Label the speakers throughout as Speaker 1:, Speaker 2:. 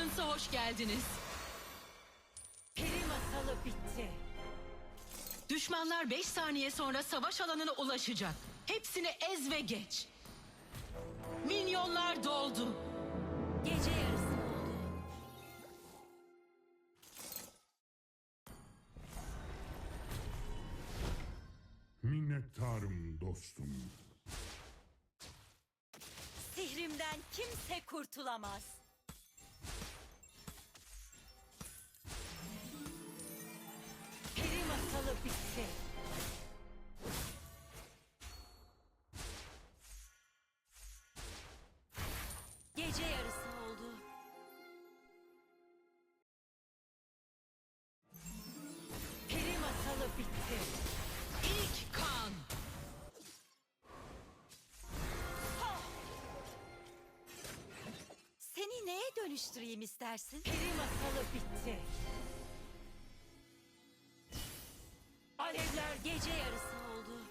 Speaker 1: Allegiance'a hoş geldiniz.
Speaker 2: Peri masalı bitti.
Speaker 1: Düşmanlar 5 saniye sonra savaş alanına ulaşacak. Hepsini ez ve geç. Minyonlar doldu.
Speaker 2: Gece yarısı oldu.
Speaker 3: Minnettarım dostum.
Speaker 2: Sihrimden kimse kurtulamaz. Gece yarısı oldu. Peri masalı bitti.
Speaker 1: İlk kan.
Speaker 2: Seni neye dönüştüreyim istersin? Peri masalı bitti. Gece yarısı oldu.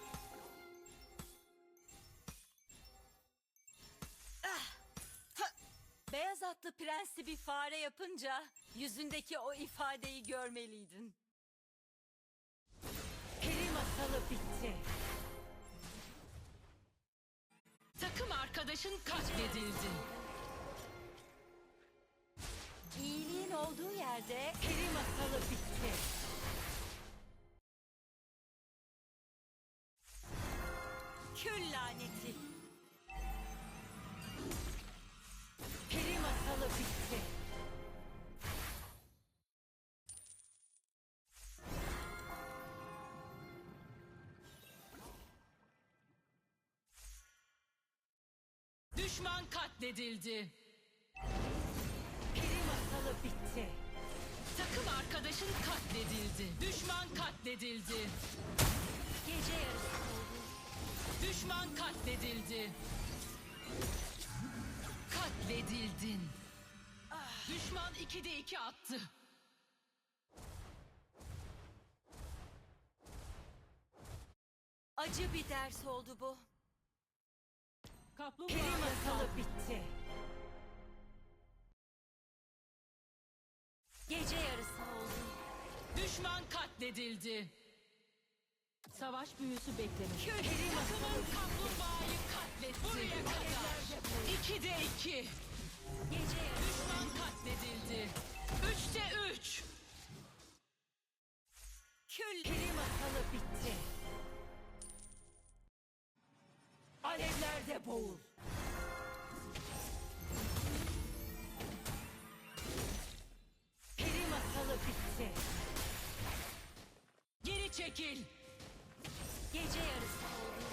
Speaker 2: Ah! Ha! Beyaz atlı prensi bir fare yapınca yüzündeki o ifadeyi görmeliydin. Peri masalı bitti.
Speaker 1: Takım arkadaşın katledildi.
Speaker 2: İyiliğin olduğu yerde peri masalı
Speaker 1: Düşman katledildi.
Speaker 2: Peri masalı bitti.
Speaker 1: Takım arkadaşın katledildi. Düşman katledildi.
Speaker 2: Gece yarısı oldu.
Speaker 1: Düşman katledildi. Katledildin. Düşman 2'de 2 attı.
Speaker 2: Acı bir ders oldu bu.
Speaker 1: Kaplumbağa
Speaker 2: Peri masalı bitti. Gece yarısı oldu.
Speaker 1: Düşman katledildi. Savaş büyüsü beklemiş.
Speaker 2: Masalı
Speaker 1: Takımın kaplumbağayı katletti. Buraya kadar. 2'de 2.
Speaker 2: Gece yarısı.
Speaker 1: Düşman katledildi. 3'te 3.
Speaker 2: Kül peri masalı bitti. Boğul. Peri masalı bitti.
Speaker 1: Geri çekil.
Speaker 2: Gece yarısı oldu.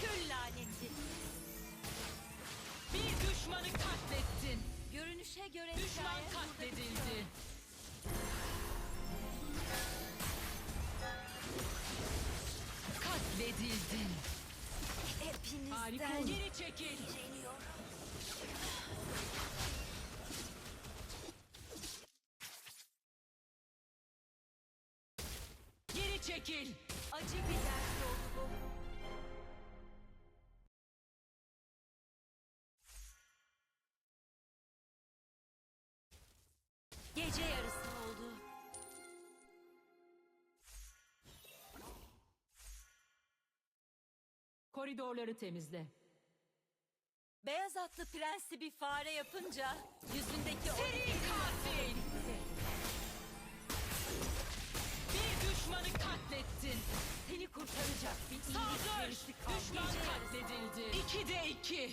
Speaker 2: Kül laneti.
Speaker 1: Bir düşmanı katlettin.
Speaker 2: Görünüşe göre
Speaker 1: Düşman katledildi. Katledildin. Harika.
Speaker 2: Hepinizden
Speaker 1: Geri çekil. Geri çekil.
Speaker 2: Acı bir ders oldu bu. Gece yarısı
Speaker 1: Koridorları temizle.
Speaker 2: Beyaz atlı prensi bir fare yapınca yüzündeki o
Speaker 1: Seri katil. Bir düşmanı katlettin.
Speaker 2: seni kurtaracak bir iyilik
Speaker 1: Saldır.
Speaker 2: kaldı.
Speaker 1: Düşman katledildi. 2'de 2.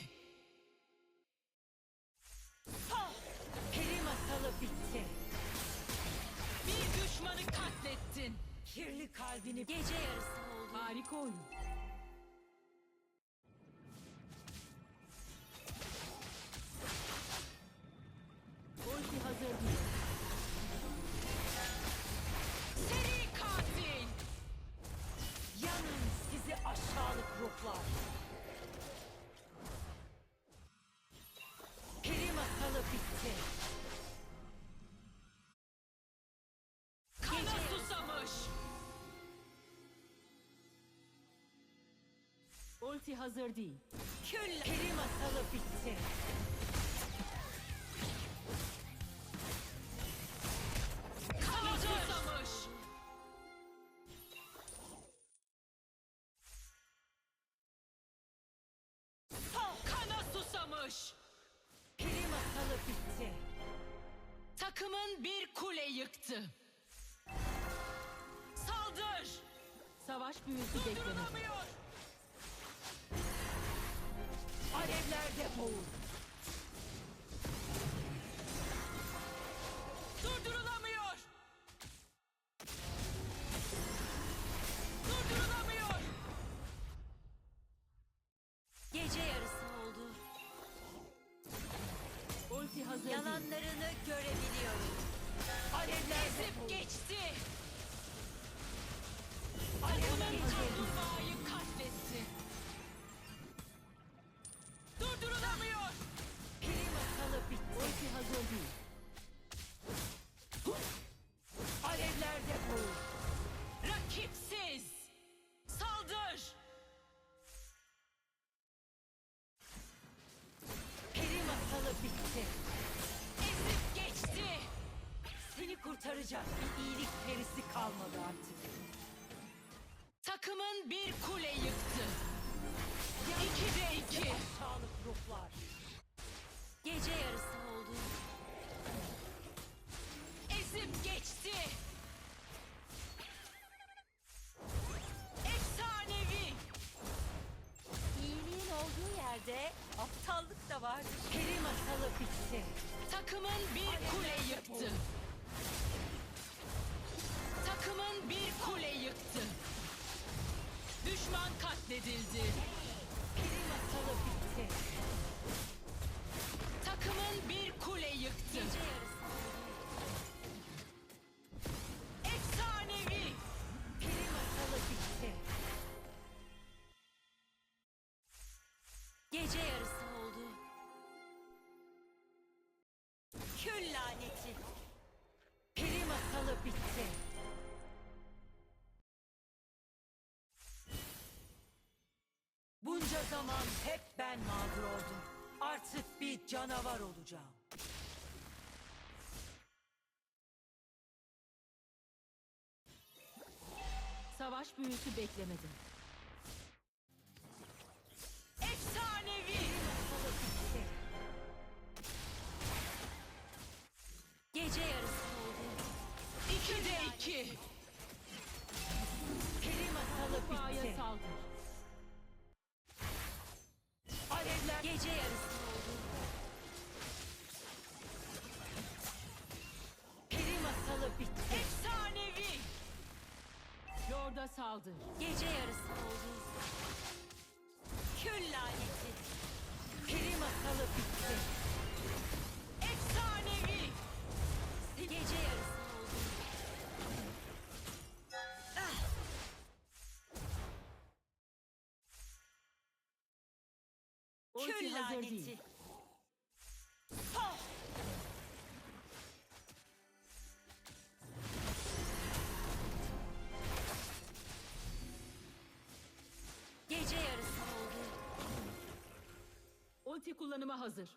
Speaker 2: Ah! Peri masalı bitti.
Speaker 1: Bir düşmanı katlettin.
Speaker 2: Kirli kalbini gece yarısı oldu.
Speaker 1: Harika oyun. hazır değil.
Speaker 2: Kül peri masalı bitti.
Speaker 1: susamış.
Speaker 2: Peri masalı bitti.
Speaker 1: Takımın bir kule yıktı. Saldır!
Speaker 3: Savaş büyüsü
Speaker 1: beklenir.
Speaker 3: Alevlerde boğul.
Speaker 1: Durdurulamıyor! Durdurulamıyor!
Speaker 2: Gece yarısı oldu.
Speaker 3: Ulti hazır.
Speaker 2: Yalanlarını görebiliyorum.
Speaker 3: Alevlerde
Speaker 1: Ezip geçti!
Speaker 3: Alevler hazır kurtaracak bir iyilik perisi kalmadı artık.
Speaker 1: Takımın bir kule yıktı. İkide iki.
Speaker 3: Sağlık ruhlar.
Speaker 2: Gece yarısı
Speaker 1: katledildi.
Speaker 3: Peri masalı bitti.
Speaker 1: Takımın bir kule yıktı. Efsanevi.
Speaker 3: Peri masalı bitti.
Speaker 2: Gece yarısı
Speaker 3: zaman hep ben mağdur oldum. Artık bir canavar olacağım. Savaş büyüsü beklemedim.
Speaker 1: Efsanevi.
Speaker 2: Gece yarısı oldu.
Speaker 1: İkide iki.
Speaker 3: Peri masalı bitti.
Speaker 1: saldır.
Speaker 2: Gece yarısı oldu.
Speaker 3: peri masalı bitti.
Speaker 1: Efsanevi.
Speaker 3: Lorda saldır.
Speaker 2: Gece yarısı oldu. Kül laneti.
Speaker 3: Peri masalı bitti.
Speaker 1: Efsanevi.
Speaker 2: Gece yarısı
Speaker 3: Ulti
Speaker 2: Kül
Speaker 3: hazır
Speaker 2: laneti.
Speaker 3: değil.
Speaker 2: Gece yarısı oldu.
Speaker 3: Ulti kullanıma hazır.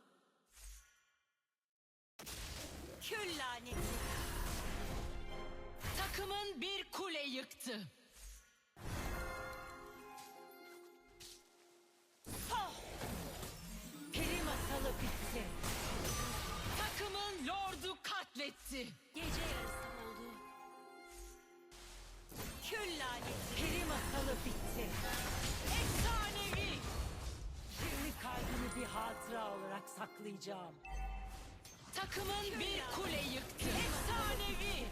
Speaker 2: Kül laneti.
Speaker 1: Takımın bir kule yıktı. Katletti.
Speaker 2: Gece yarısı oldu. Kül laneti.
Speaker 3: Peri masalı bitti.
Speaker 1: Efsanevi.
Speaker 3: Kirli kalbimi bir hatıra olarak saklayacağım.
Speaker 1: Takımın bir kule yıktı. Efsanevi.